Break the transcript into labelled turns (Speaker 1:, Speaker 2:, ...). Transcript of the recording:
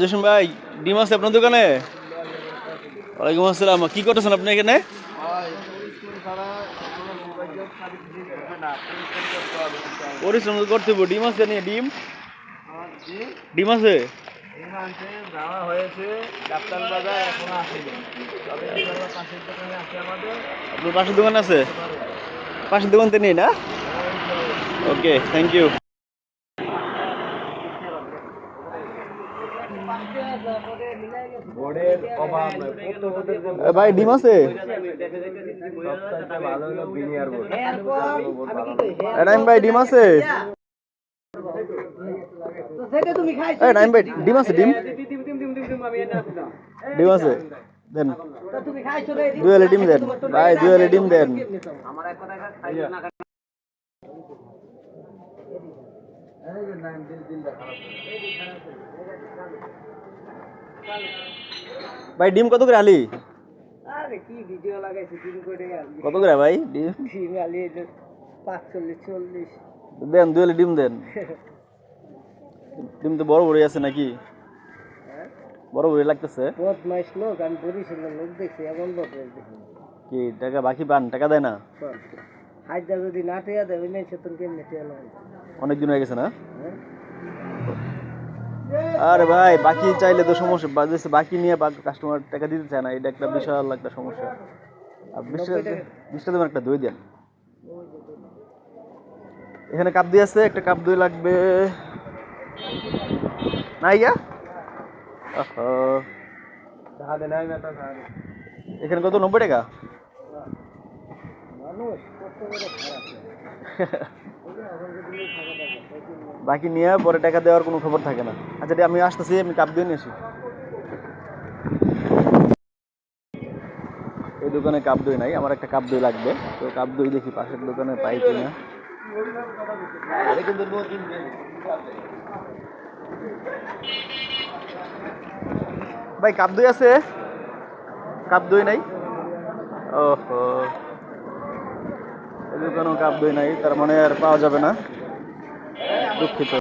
Speaker 1: জসিম ভাই, ডিম আছে আপনার দোকানে? ওয়ালাইকুম আসসালাম। কি করতেছেন আপনি এখানে? পরিশ্রম করতে হবে ডিম আছে নিয়ে ডিম? ডিম আছে?
Speaker 2: এবার পাশের দোকানে আছে?
Speaker 1: পাশের দোকান দোকানতে নেই না? ওকে থ্যাংক ইউ
Speaker 2: বোর্ডের অভাব নয় প্রত্যেকের যে
Speaker 1: ভাই ডিম আছে? নাইম ভাই ডিম আছে? নাইম ভাই ডিম আছে ডিম? ডিম আছে দেন। দুয়ালে ডিম দেন। ভাই দুয়ালে ডিম দিন। করে আলি? কত করে ভাই ডিম?
Speaker 2: ডিম আলি পাঁচচল্লিশ চল্লিশ।
Speaker 1: দেন দুয়ালে ডিম দেন। ডিম তো বড় বড় আছে নাকি? বড় বড় লাগতেছে।
Speaker 2: বদমাইশ লোক আমি বরিশালের লোক দেখছি এমন বদমাইশ দেখি
Speaker 1: কি টাকা বাকি পান টাকা দেয় না?
Speaker 2: হাজদা যদি না টেয়া দেবে নেই সে তোর কেমনি টেয়া
Speaker 1: অনেক দিন হয়ে গেছে না? আরে ভাই বাকি চাইলে তো সমস্যা। বাকি নিয়ে কাস্টমার টাকা দিতে চায় না এটা একটা বিশাল একটা সমস্যা। আর বিশ বিশ টাকা দেবেন একটা দই দেন। এখানে কাপ দিয়ে আছে একটা কাপ দই লাগবে। না ওহো।
Speaker 2: সাহায্য নেয় না তো সাহায্য
Speaker 1: এখানে কত নব্বই টাকা
Speaker 2: মানুষ কত বড় খারাপ
Speaker 1: বাকি নিয়ে পরে টাকা দেওয়ার কোনো খবর থাকে না। আচ্ছা আমি আসতেছি, আমি কাপ দিয়ে নিয়ে আসি এই দোকানে কাপ দই নাই, আমার একটা কাপ দই লাগবে। তো কাপ দই দেখি পাশের দোকানে পাই কিনা। ভাই, কাপ দই আছে? কাপ দই নাই? ওহো। এই দোকানেও কাপ দই নাই, তার মানে আর পাওয়া যাবে না। দুঃখিত।